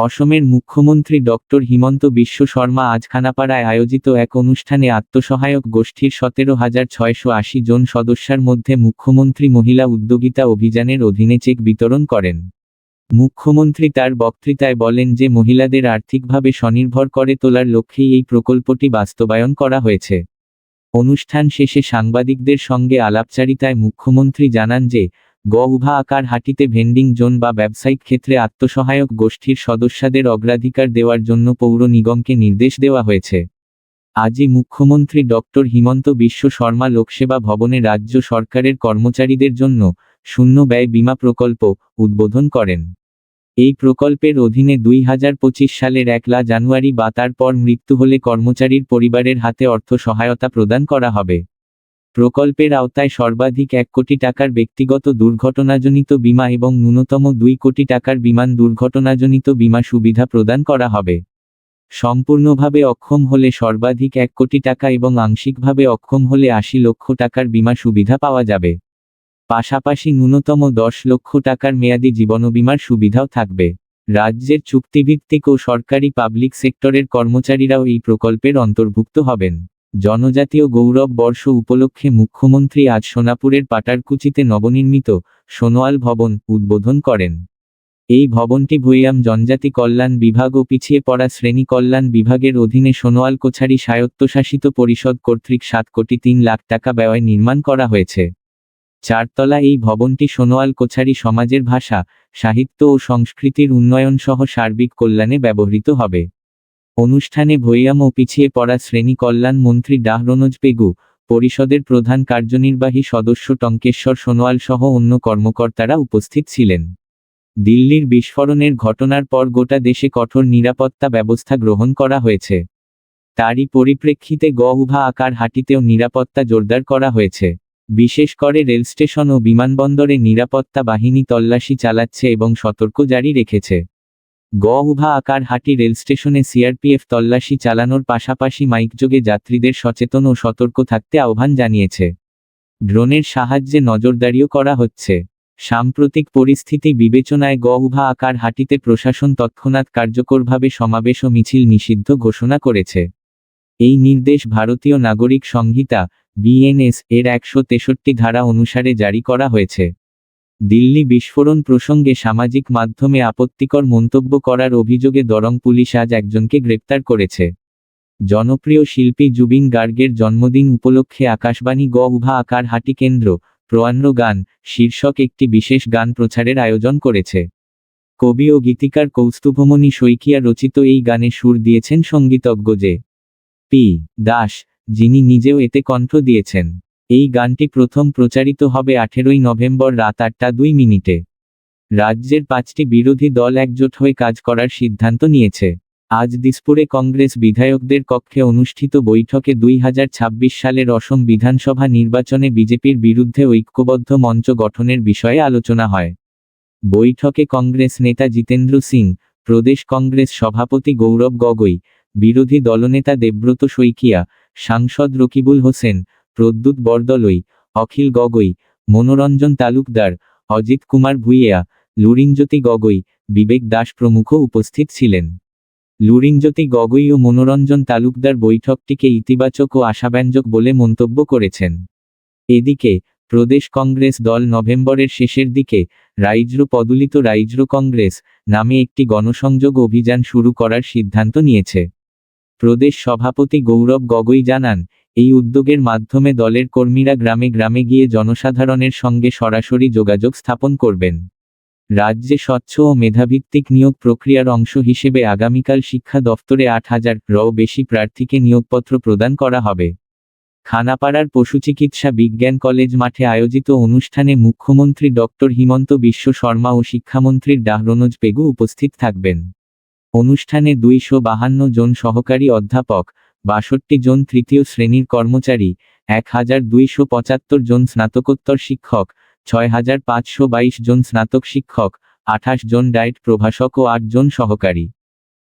অসমের মুখ্যমন্ত্রী ডক্টর হিমন্ত বিশ্ব শর্মা আজ খানাপাড়ায় আয়োজিত এক অনুষ্ঠানে আত্মসহায়ক গোষ্ঠীর সতেরো হাজার ছয়শো আশি জন সদস্যার মধ্যে মুখ্যমন্ত্রী মহিলা উদ্যোগিতা অভিযানের অধীনে চেক বিতরণ করেন। মুখ্যমন্ত্রী তার বক্তৃতায় বলেন যে মহিলাদের আর্থিকভাবে স্বনির্ভর করে তোলার লক্ষ্যেই এই প্রকল্পটি বাস্তবায়ন করা হয়েছে। অনুষ্ঠান শেষে সাংবাদিকদের সঙ্গে আলাপচারিতায় মুখ্যমন্ত্রী জানান যে গ উভা আকার হাটিতে ভেন্ডিং জোন বা ব্যবসায়িক ক্ষেত্রে আত্মসহায়ক গোষ্ঠীর সদস্যদের অগ্রাধিকার দেওয়ার জন্য পৌর নিগমকে নির্দেশ দেওয়া হয়েছে। আজই মুখ্যমন্ত্রী ডক্টর হিমন্ত বিশ্ব শর্মা লোকসেবা ভবনে রাজ্য সরকারের কর্মচারীদের জন্য শূন্য ব্যয় বীমা প্রকল্প উদ্বোধন করেন। এই প্রকল্পের অধীনে দুই হাজার পঁচিশ সালের একলা জানুয়ারি বা তারপর মৃত্যু হলে কর্মচারীর পরিবারের হাতে অর্থ সহায়তা প্রদান করা হবে। প্রকল্পের আওতায় সর্বাধিক এক কোটি টাকার ব্যক্তিগত দুর্ঘটনাজনিত বীমা এবং ন্যূনতম দুই কোটি টাকার বিমান দুর্ঘটনাজনিত বিমা সুবিধা প্রদান করা হবে। সম্পূর্ণভাবে অক্ষম হলে সর্বাধিক এক কোটি টাকা এবং আংশিকভাবে অক্ষম হলে আশি লক্ষ টাকার বীমা সুবিধা পাওয়া যাবে। পাশাপাশি ন্যূনতম দশ লক্ষ টাকার মেয়াদি জীবনবীমার সুবিধাও থাকবে। রাজ্যের চুক্তিভিত্তিক ও সরকারি পাবলিক সেক্টরের কর্মচারীরাও এই প্রকল্পের অন্তর্ভুক্ত হবেন। জনজাতীয় গৌরব বর্ষ উপলক্ষে মুখ্যমন্ত্রী আজ সোনাপুরের পাটারকুচিতে নবনির্মিত সোনোয়াল ভবন উদ্বোধন করেন। এই ভবনটি ভুইয়াম জনজাতি কল্যাণ বিভাগ ও পিছিয়ে পড়া শ্রেণি কল্যাণ বিভাগের অধীনে সোনোয়াল কোছারি স্বায়ত্তশাসিত পরিষদ কর্তৃক সাত কোটি তিন লাখ টাকা ব্যয় নির্মাণ করা হয়েছে। চারতলা এই ভবনটি সোনোয়াল কোছারি সমাজের ভাষা, সাহিত্য ও সংস্কৃতির উন্নয়ন সহ সার্বিক কল্যাণে ব্যবহৃত হবে। অনুষ্ঠানে ভৈয়াম ও পিছিয়ে পড়া শ্রেণি কল্যাণ মন্ত্রী ডাহ রনোজ পেগু, পরিষদের প্রধান কার্যনির্বাহী সদস্য টঙ্কেশ্বর সোনোয়াল সহ অন্য কর্মকর্তারা উপস্থিত ছিলেন। দিল্লির বিস্ফোরণের ঘটনার পর গোটা দেশে কঠোর নিরাপত্তা ব্যবস্থা গ্রহণ করা হয়েছে। তারই পরিপ্রেক্ষিতে গ উভা আকার হাটিতেও নিরাপত্তা জোরদার করা হয়েছে। বিশেষ করে রেলস্টেশন ও বিমানবন্দরে নিরাপত্তা বাহিনী তল্লাশি চালাচ্ছে এবং সতর্ক জারি রেখেছে। গ উভা আকার হাটি রেল স্টেশনে সিআরপিএফ তল্লাশি চালানোর পাশাপাশি মাইকযোগে যাত্রীদের সচেতন ও সতর্ক থাকতে আহ্বান জানিয়েছে। ড্রোনের সাহায্যে নজরদারিও করা হচ্ছে। সাম্প্রতিক পরিস্থিতি বিবেচনায় গ উভা আকার হাটিতে প্রশাসন তৎক্ষণাৎ কার্যকরভাবে সমাবেশ ও মিছিল নিষিদ্ধ ঘোষণা করেছে। এই নির্দেশ ভারতীয় নাগরিক সংহিতা বিএনএস এর একশো তেষট্টি ধারা অনুসারে জারি করা হয়েছে। দিল্লি বিস্ফোরণ প্রসঙ্গে সামাজিক মাধ্যমে আপত্তিকর মন্তব্য করার অভিযোগে দরং পুলিশ আজ একজনকে গ্রেপ্তার করেছে। জনপ্রিয় শিল্পী জুবিন গার্গের জন্মদিন উপলক্ষে আকাশবাণী গ উভা আকার হাটি কেন্দ্র, প্রয়ান্ন গান, শীর্ষক একটি বিশেষ গান প্রচারের আয়োজন করেছে। কবি ও গীতিকার কৌস্তুভমণি শৈকিয়া রচিত এই গানে সুর দিয়েছেন সঙ্গীতজ্ঞ জে পি দাস, যিনি নিজেও এতে কণ্ঠ দিয়েছেন। এই গানটি প্রথম প্রচারিত হবে আঠেরোই নভেম্বর রাত আটটা দুই মিনিটে। রাজ্যের পাঁচটি বিরোধী দল একজোট হয়ে কাজ করার সিদ্ধান্ত নিয়েছে। আজ দিসপুরে কংগ্রেস বিধায়কদের কক্ষে অনুষ্ঠিত বৈঠকে দুই হাজার ছাব্বিশ সালের অসম বিধানসভা নির্বাচনে বিজেপির বিরুদ্ধে ঐক্যবদ্ধ মঞ্চ গঠনের বিষয়ে আলোচনা হয়। বৈঠকে কংগ্রেস নেতা জিতেন্দ্র সিং, প্রদেশ কংগ্রেস সভাপতি গৌরব গগৈ, বিরোধী দলনেতা দেবব্রত শইকিয়া, সাংসদ রকিবুল হোসেন প্রদ্যুৎ বরদলৈ অখিল গগৈ, মনোরঞ্জন তালুকদার, অজিত কুমার ভুইয়া, লুরিনজ্যোতি গগৈ, বিবেক দাস প্রমুখ উপস্থিত ছিলেন। লুরিনজ্যোতি গগৈ ও মনোরঞ্জন তালুকদার বৈঠকটিকে ইতিবাচক ও আশাব্যঞ্জক বলে মন্তব্য করেছেন। এদিকে, প্রদেশ কংগ্রেস দল নভেম্বরের শেষের দিকে রাইজ্রো পদুলিত রাইজ্রো কংগ্রেস নামে একটি গণসংযোগ অভিযান শুরু করার সিদ্ধান্ত নিয়েছে। প্রদেশ সভাপতি গৌরব গগৈ জানান এই উদ্যোগের মাধ্যমে দলের কর্মীরা গ্রামে গ্রামে গিয়ে জনসাধারণের সঙ্গে সরাসরি যোগাযোগ স্থাপন করবেন। রাজ্যে স্বচ্ছ ও মেধাভিত্তিক নিয়োগ প্রক্রিয়ার অংশ হিসেবে আগামীকাল শিক্ষা দফতরে আট হাজার র বেশি প্রার্থীকে নিয়োগপত্র প্রদান করা হবে। খানাপাড়ার পশু চিকিৎসা বিজ্ঞান কলেজ মাঠে আয়োজিত অনুষ্ঠানে মুখ্যমন্ত্রী ডক্টর হিমন্ত বিশ্ব শর্মা ও শিক্ষামন্ত্রীর ডাহরনোজ পেগু উপস্থিত থাকবেন। অনুষ্ঠানে দুইশো বাহান্ন জন সহকারী অধ্যাপক বাষট্টি জন তৃতীয় শ্রেণির কর্মচারী এক হাজার দুইশো পঁচাত্তর জন স্নাতকোত্তর শিক্ষক ছয় হাজার পাঁচশো বাইশ জন স্নাতক শিক্ষক, আঠাশ জন ডায়েট প্রভাষক ও আট জন সহকারী।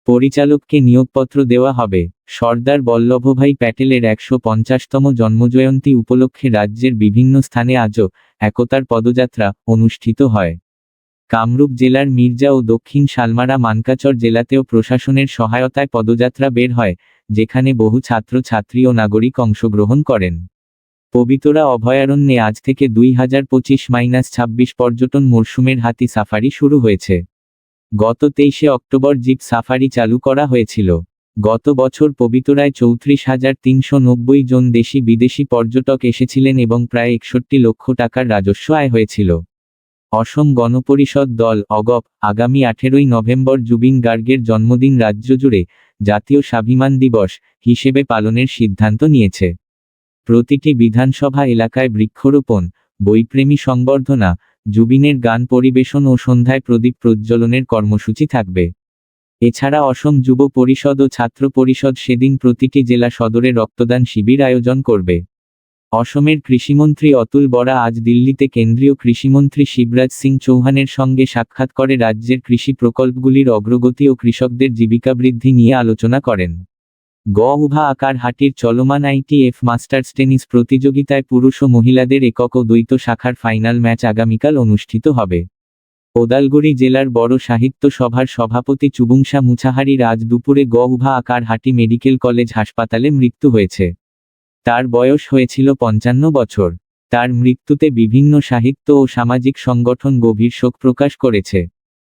পরিচালককে নিয়োগপত্র দেওয়া হবে। সর্দার বল্লভভাই প্যাটেলের একশো পঞ্চাশতম জন্মজয়ন্তী উপলক্ষে রাজ্যের বিভিন্ন স্থানে আজও একতার পদযাত্রা অনুষ্ঠিত হয়। কামরূপ জেলার মির্জা ও দক্ষিণ শালমারা মানকাচর জেলাতেও প্রশাসনের সহায়তায় পদযাত্রা বের হয়। যেখানে বহু ছাত্র ছাত্রী ও নাগরিক অংশগ্রহণ করেন। পবিতরা অভয়ারণ্যে আজ থেকে দুই হাজার পঁচিশ মাইনাস ছাব্বিশ পর্যটন মরশুমের হাতি সাফারি শুরু হয়েছে। গত তেইশে অক্টোবর জিপ সাফারি চালু করা হয়েছিল। গত বছর পবিতরায় চৌত্রিশ হাজার তিনশো নব্বই জন দেশি বিদেশি পর্যটক এসেছিলেন এবং প্রায় একষট্টি লক্ষ টাকার রাজস্ব আয় হয়েছিল। অসম গণপরিষদ দল অগপ আগামী আঠেরোই নভেম্বর জুবিন গার্গের জন্মদিন রাজ্য জুড়ে জাতীয় স্বাভিমান দিবস হিসেবে পালনের সিদ্ধান্ত নিয়েছে। প্রতিটি বিধানসভা এলাকায় বৃক্ষরোপণ, বইপ্রেমী সংবর্ধনা, জুবিনের গান পরিবেশন ও সন্ধ্যায় প্রদীপ প্রজ্বলনের কর্মসূচি থাকবে। এছাড়া অসম যুব পরিষদ ও ছাত্র পরিষদ সেদিন প্রতিটি জেলা সদরে রক্তদান শিবির আয়োজন করবে। অসমের কৃষিমন্ত্রী অতুল বরা আজ দিল্লিতে কেন্দ্রীয় কৃষিমন্ত্রী শিবরাজ সিং চৌহানের সঙ্গে সাক্ষাৎ করে রাজ্যের কৃষি প্রকল্পগুলির অগ্রগতি ও কৃষকদের জীবিকা বৃদ্ধি নিয়ে আলোচনা করেন। গ আকার হাটির চলমান আইটিএফ মাস্টার্স টেনিস প্রতিযোগিতায় পুরুষ ও মহিলাদের একক ও দ্বৈত শাখার ফাইনাল ম্যাচ আগামীকাল অনুষ্ঠিত হবে। ওদালগুড়ি জেলার বড় সাহিত্য সভার সভাপতি চুবুংসা মুছাহারির আজ দুপুরে গ আকার হাটি মেডিকেল কলেজ হাসপাতালে মৃত্যু হয়েছে। তার বয়স হয়েছিল পঞ্চান্ন বছর। তার মৃত্যুতে বিভিন্ন সাহিত্য ও সামাজিক সংগঠন গভীর শোক প্রকাশ করেছে।